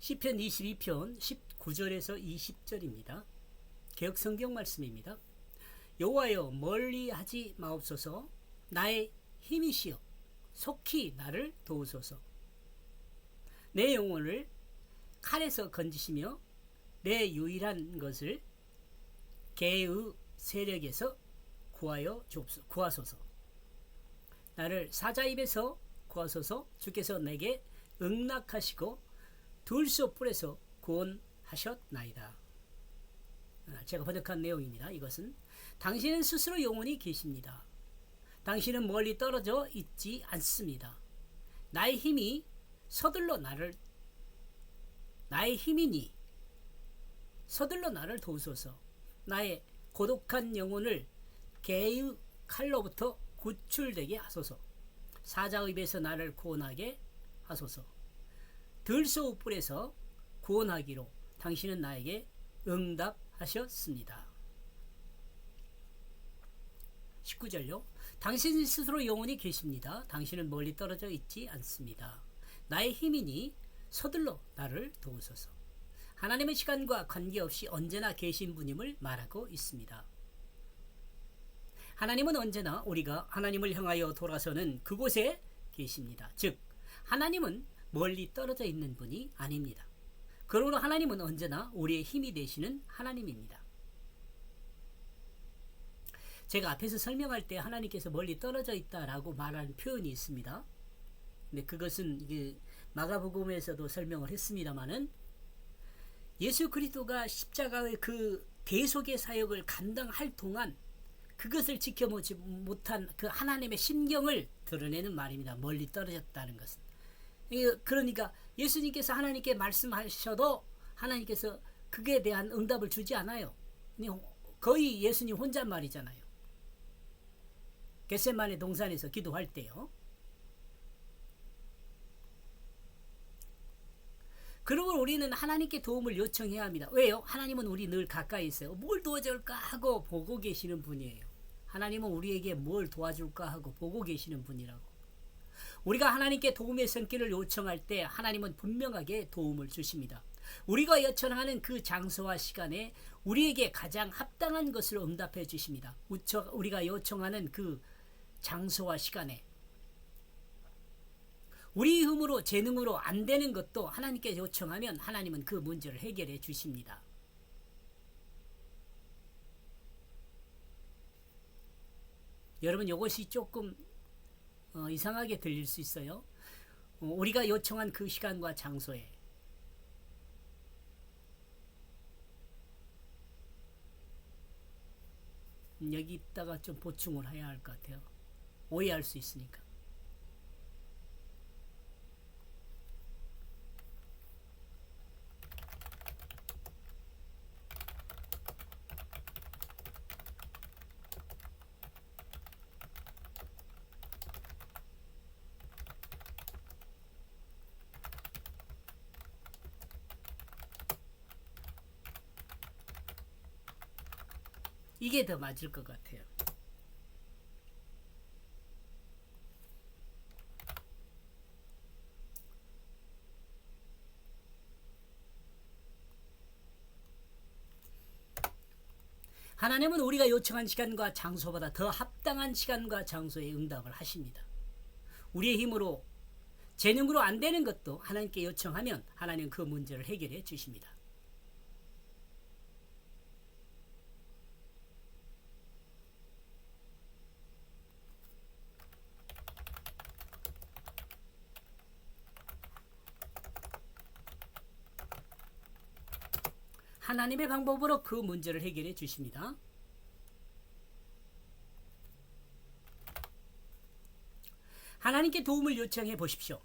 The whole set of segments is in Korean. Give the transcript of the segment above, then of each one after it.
시편 22편 19절에서 20절입니다. 개혁 성경 말씀입니다. 여호와여 멀리 하지 마옵소서 나의 힘이시여 속히 나를 도우소서 내 영혼을 칼에서 건지시며 내 유일한 것을 개의 세력에서 구하여 주옵소, 구하소서 나를 사자 입에서 구하소서 주께서 내게 응낙하시고 둘소 뿔에서 구원하셨나이다. 아, 제가 번역한 내용입니다. 이것은 당신은 스스로 영혼이 계십니다. 당신은 멀리 떨어져 있지 않습니다. 나의 힘이 서둘러 나를 나의 힘이니 서둘러 나를 도우소서. 나의 고독한 영혼을 개의 칼로부터 구출되게 하소서. 사자 입에서 나를 구원하게 하소서. 들소 뿔에서 구원하기로 당신은 나에게 응답하셨습니다. 19절요. 당신 스스로 영원히 계십니다. 당신은 멀리 떨어져 있지 않습니다. 나의 힘이니 서둘러 나를 도우소서. 하나님의 시간과 관계없이 언제나 계신 분임을 말하고 있습니다. 하나님은 언제나 우리가 하나님을 향하여 돌아서는 그곳에 계십니다. 즉, 하나님은 멀리 떨어져 있는 분이 아닙니다. 그러므로 하나님은 언제나 우리의 힘이 되시는 하나님입니다. 제가 앞에서 설명할 때 하나님께서 멀리 떨어져 있다라고 말하는 표현이 있습니다. 근데 그것은 마가복음에서도 설명을 했습니다마는 예수 그리스도가 십자가의 그 대속의 사역을 감당할 동안 그것을 지켜보지 못한 그 하나님의 심경을 드러내는 말입니다. 멀리 떨어졌다는 것은. 그러니까 예수님께서 하나님께 말씀하셔도 하나님께서 그에 대한 응답을 주지 않아요. 거의 예수님 혼잣말이잖아요. 겟세만의 동산에서 기도할 때요. 그러고 우리는 하나님께 도움을 요청해야 합니다. 왜요? 하나님은 우리 늘 가까이 있어요. 뭘 도와줄까 하고 보고 계시는 분이에요. 하나님은 우리에게 뭘 도와줄까 하고 보고 계시는 분이라고. 우리가 하나님께 도움의 손길을 요청할 때 하나님은 분명하게 도움을 주십니다. 우리가 요청하는 그 장소와 시간에 우리에게 가장 합당한 것을 응답해 주십니다. 우리가 요청하는 그 장소와 시간에 우리 힘으로 재능으로 안 되는 것도 하나님께 요청하면 하나님은 그 문제를 해결해 주십니다. 여러분 이것이 조금 어, 이상하게 들릴 수 있어요. 어, 우리가 요청한 그 시간과 장소에 음, 여기 있다가 좀 보충을 해야 할 것 같아요. 오해할 수 있으니까. 이게 더 맞을 것 같아요. 하나님은 우리가 요청한 시간과 장소보다 더 합당한 시간과 장소에 응답을 하십니다. 우리의 힘으로 재능으로 안 되는 것도 하나님께 요청하면 하나님 그 문제를 해결해 주십니다. 하나님의 방법으로 그 문제를 해결해 주십니다. 하나님께 도움을 요청해 보십시오.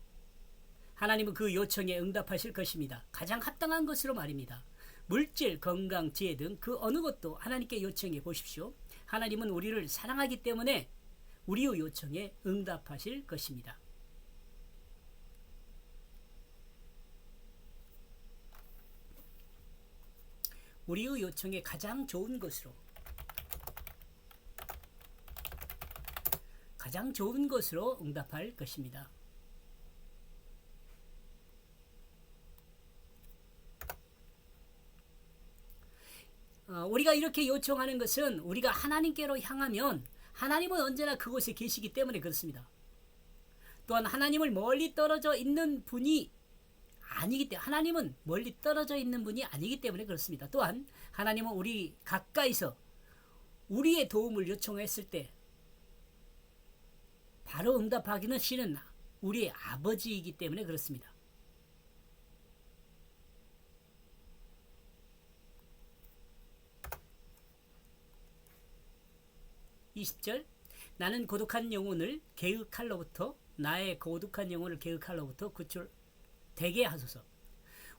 하나님은 그 요청에 응답하실 것입니다. 가장 합당한 것으로 말입니다. 물질, 건강, 지혜 등 그 어느 것도 하나님께 요청해 보십시오. 하나님은 우리를 사랑하기 때문에 우리의 요청에 응답하실 것입니다. 우리의 요청에 가장 좋은 것으로 가장 좋은 것으로 응답할 것입니다. 어, 우리가 이렇게 요청하는 것은 우리가 하나님께로 향하면 하나님은 언제나 그곳에 계시기 때문에 그렇습니다. 또한 하나님을 멀리 떨어져 있는 분이 아니기 때문에 하나님은 멀리 떨어져 있는 분이 아니기 때문에 그렇습니다. 또한 하나님은 우리 가까이서 우리의 도움을 요청했을 때 바로 응답하기는 싫은 우리의 아버지이기 때문에 그렇습니다. 20절 나는 고독한 영혼을 계획할로부터 나의 고독한 영혼을 계획할로부터 구출 되게 하소서.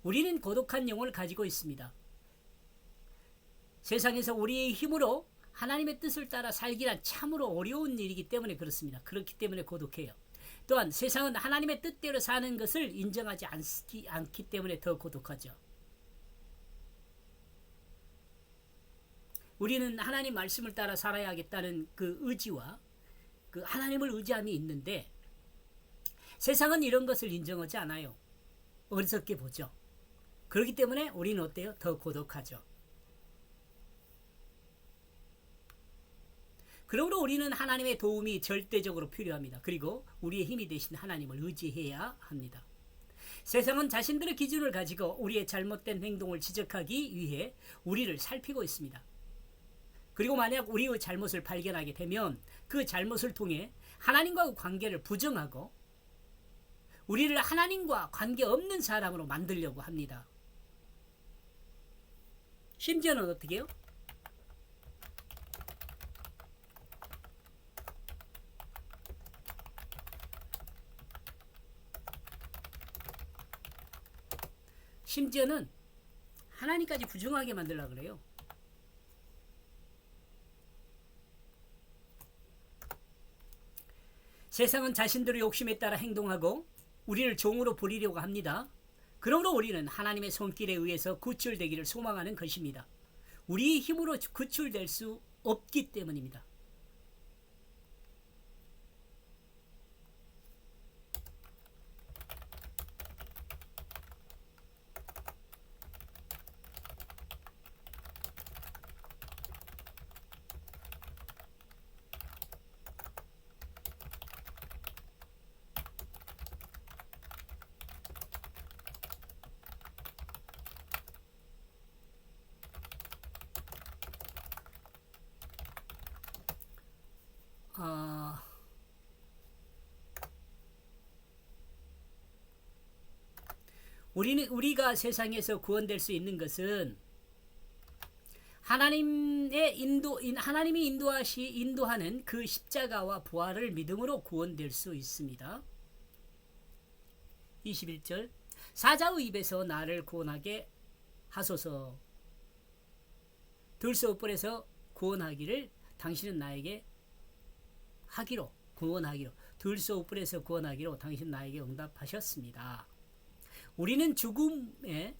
우리는 고독한 영혼을 가지고 있습니다. 세상에서 우리의 힘으로 하나님의 뜻을 따라 살기란 참으로 어려운 일이기 때문에 그렇습니다. 그렇기 때문에 고독해요. 또한 세상은 하나님의 뜻대로 사는 것을 인정하지 않기, 않기 때문에 더 고독하죠. 우리는 하나님 말씀을 따라 살아야 겠다는 그 의지와 그 하나님을 의지함이 있는데 세상은 이런 것을 인정하지 않아요. 어리석게 보죠. 그렇기 때문에 우리는 어때요? 더 고독하죠. 그러므로 우리는 하나님의 도움이 절대적으로 필요합니다. 그리고 우리의 힘이 되신 하나님을 의지해야 합니다. 세상은 자신들의 기준을 가지고 우리의 잘못된 행동을 지적하기 위해 우리를 살피고 있습니다. 그리고 만약 우리의 잘못을 발견하게 되면 그 잘못을 통해 하나님과의 관계를 부정하고 우리를 하나님과 관계없는 사람으로 만들려고 합니다. 심지어는 어떻게 해요? 심지어는 하나님까지 부정하게 만들라 그래요. 세상은 자신들의 욕심에 따라 행동하고 우리를 종으로 부리려고 합니다. 그러므로 우리는 하나님의 손길에 의해서 구출되기를 소망하는 것입니다. 우리의 힘으로 구출될 수 없기 때문입니다. 어, 우리는 우리가 세상에서 구원될 수 있는 것은 하나님의 인도 하나님이 인도하시 인도하는 그 십자가와 부활을 믿음으로 구원될 수 있습니다. 21절 사자의 입에서 나를 구원하게 하소서 들소 뿔에서 구원하기를 당신은 나에게 하기로 구원하기로 들소 뿔에서 구원하기로 당신 나에게 응답하셨습니다. 우리는 죽음에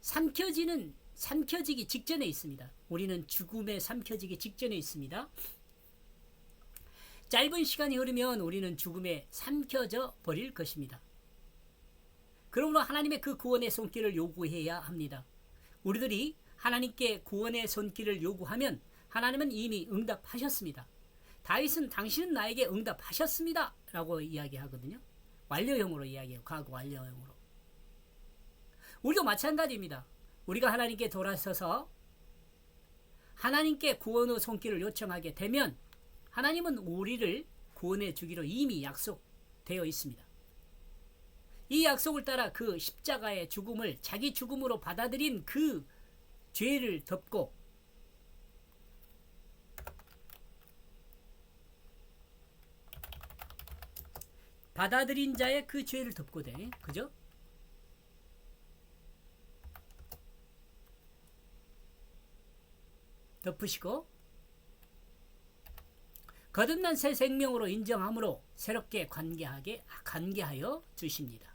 삼켜지는 삼켜지기 직전에 있습니다. 우리는 죽음에 삼켜지기 직전에 있습니다. 짧은 시간이 흐르면 우리는 죽음에 삼켜져 버릴 것입니다. 그러므로 하나님의 그 구원의 손길을 요구해야 합니다. 우리들이 하나님께 구원의 손길을 요구하면 하나님은 이미 응답하셨습니다. 다윗은 당신은 나에게 응답하셨습니다. 라고 이야기하거든요. 완료형으로 이야기해요. 과거 완료형으로. 우리도 마찬가지입니다. 우리가 하나님께 돌아서서 하나님께 구원의 손길을 요청하게 되면 하나님은 우리를 구원해 주기로 이미 약속되어 있습니다. 이 약속을 따라 그 십자가의 죽음을 자기 죽음으로 받아들인 그 죄를 덮고 받아들인 자의 그 죄를 덮고 돼. 그죠? 덮으시고 거듭난 새 생명으로 인정함으로 새롭게 관계하게 관계하여 주십니다.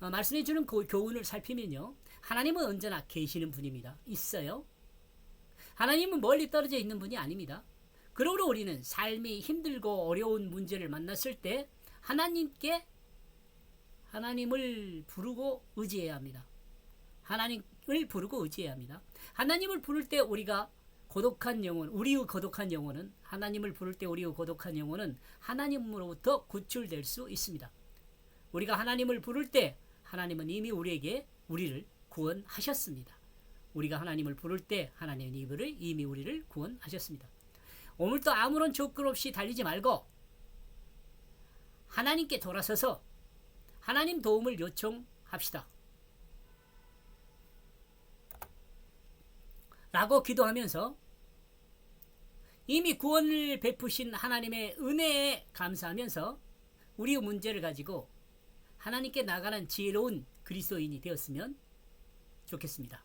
어, 말씀해 주는 그 교훈을 살피면요. 하나님은 언제나 계시는 분입니다. 있어요. 하나님은 멀리 떨어져 있는 분이 아닙니다. 그러므로 우리는 삶이 힘들고 어려운 문제를 만났을 때 하나님께 하나님을 부르고 의지해야 합니다. 하나님 부르고 의지해야 합니다. 하나님을 부를 때 우리가 고독한 영혼, 우리의 고독한 영혼은 하나님을 부를 때 우리의 고독한 영혼은 하나님으로부터 구출될 수 있습니다. 우리가 하나님을 부를 때 하나님은 이미 우리에게 우리를 구원하셨습니다. 우리가 하나님을 부를 때 하나님은 이불을 이미 우리를 구원하셨습니다. 오늘도 아무런 조건 없이 달리지 말고 하나님께 돌아서서 하나님 도움을 요청합시다. 라고 기도하면서 이미 구원을 베푸신 하나님의 은혜에 감사하면서 우리의 문제를 가지고 하나님께 나가는 지혜로운 그리스도인이 되었으면 좋겠습니다.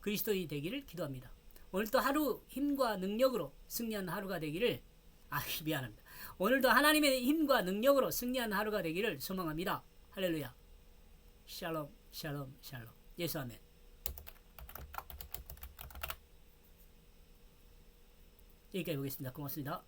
그리스도인이 되기를 기도합니다. 오늘도 하루 힘과 능력으로 승리한 하루가 되기를 아 미안합니다. 오늘도 하나님의 힘과 능력으로 승리한 하루가 되기를 소망합니다. 할렐루야. 샬롬 샬롬 샬롬. 예수 아멘. 여기까지 보겠습니다. 고맙습니다.